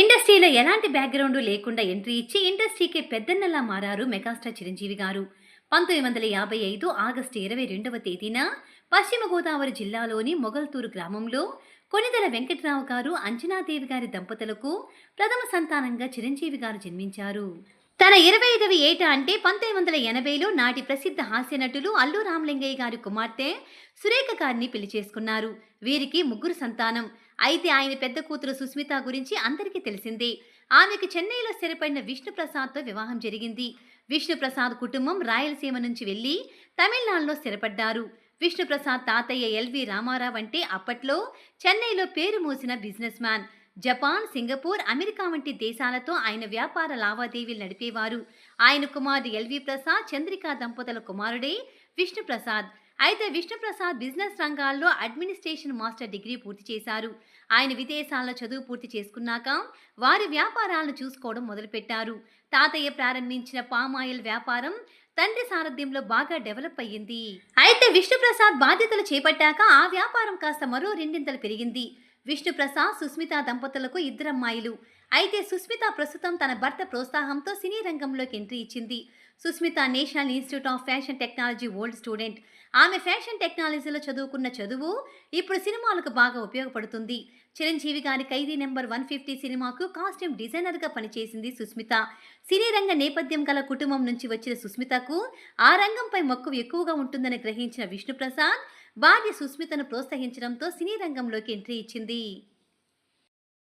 ఇండస్ట్రీలో ఎలాంటి బ్యాక్గ్రౌండ్ లేకుండా ఎంట్రీ ఇచ్చి ఇండస్ట్రీకి పెద్దన్నలా మారారు మెగాస్టార్ చిరంజీవి గారు. పంతొమ్మిది వందల యాభై ఐదు ఆగస్టు ఇరవై రెండవ తేదీన పశ్చిమ గోదావరి జిల్లాలోని మొగల్తూరు గ్రామంలో కొనిదెల వెంకటరావు గారు అంజనాదేవి గారి దంపతులకు ప్రథమ సంతానంగా చిరంజీవి గారు జన్మించారు. తన ఇరవై ఐదవ ఏట అంటే పంతొమ్మిది వందల ఎనభైలో నాటి ప్రసిద్ధ హాస్య నటులు అల్లు రామలింగయ్య గారి కుమార్తె సురేఖ గారిని పెళ్ళి చేసుకున్నారు. వీరికి ముగ్గురు సంతానం. అయితే ఆయన పెద్ద కూతురు సుస్మిత గురించి అందరికీ తెలిసిందే. ఆమెకు చెన్నైలో స్థిరపడిన విష్ణుప్రసాద్తో వివాహం జరిగింది. విష్ణుప్రసాద్ కుటుంబం రాయలసీమ నుంచి వెళ్ళి తమిళనాడులో స్థిరపడ్డారు. విష్ణుప్రసాద్ తాతయ్య ఎల్వి రామారావు అంటే అప్పట్లో చెన్నైలో పేరు మోసిన businessman. Japan Singapore America వంటి దేశాలతో ఆయన వ్యాపార లావాదేవీలు నడిపేవారు. ఆయన కుమారుడు ఎల్వి ప్రసాద్ చంద్రికా దంపతుల కుమారుడే విష్ణుప్రసాద్. అయితే విష్ణుప్రసాద్ బిజినెస్ రంగాల్లో అడ్మినిస్ట్రేషన్ మాస్టర్ డిగ్రీ పూర్తి చేశారు. ఆయన విదేశాల్లో చదువు పూర్తి చేసుకున్నాక వారి వ్యాపారాలను చూసుకోవడం మొదలుపెట్టారు. తాతయ్య ప్రారంభించిన పామాయిల్ వ్యాపారం తండ్రి సారథ్యంలో బాగా డెవలప్ అయ్యింది. అయితే విష్ణుప్రసాద్ బాధ్యతలు చేపట్టాక ఆ వ్యాపారం కాస్త మరో రెండింతలు పెరిగింది. విష్ణుప్రసాద్ సుస్మిత దంపతులకు ఇద్దరమ్మాయిలు. అయితే సుస్మిత ప్రస్తుతం తన భర్త ప్రోత్సాహంతో సినీ రంగంలోకి ఎంట్రీ ఇచ్చింది. Sushmita national institute of fashion technology old student. ఆమె ఫ్యాషన్ టెక్నాలజీలో చదువుకున్న చదువు ఇప్పుడు సినిమాలకు బాగా ఉపయోగపడుతుంది. చిరంజీవి గారి ఖైదీ నెంబర్ వన్ ఫిఫ్టీ సినిమాకు కాస్ట్యూమ్ డిజైనర్గా పనిచేసింది సుస్మిత. సినీ రంగ నేపథ్యం గల కుటుంబం నుంచి వచ్చిన సుస్మితకు ఆ రంగంపై మక్కువ ఎక్కువగా ఉంటుందని గ్రహించిన విష్ణుప్రసాద్ భార్య సుస్మితను ప్రోత్సహించడంతో సినీ రంగంలోకి ఎంట్రీ ఇచ్చింది.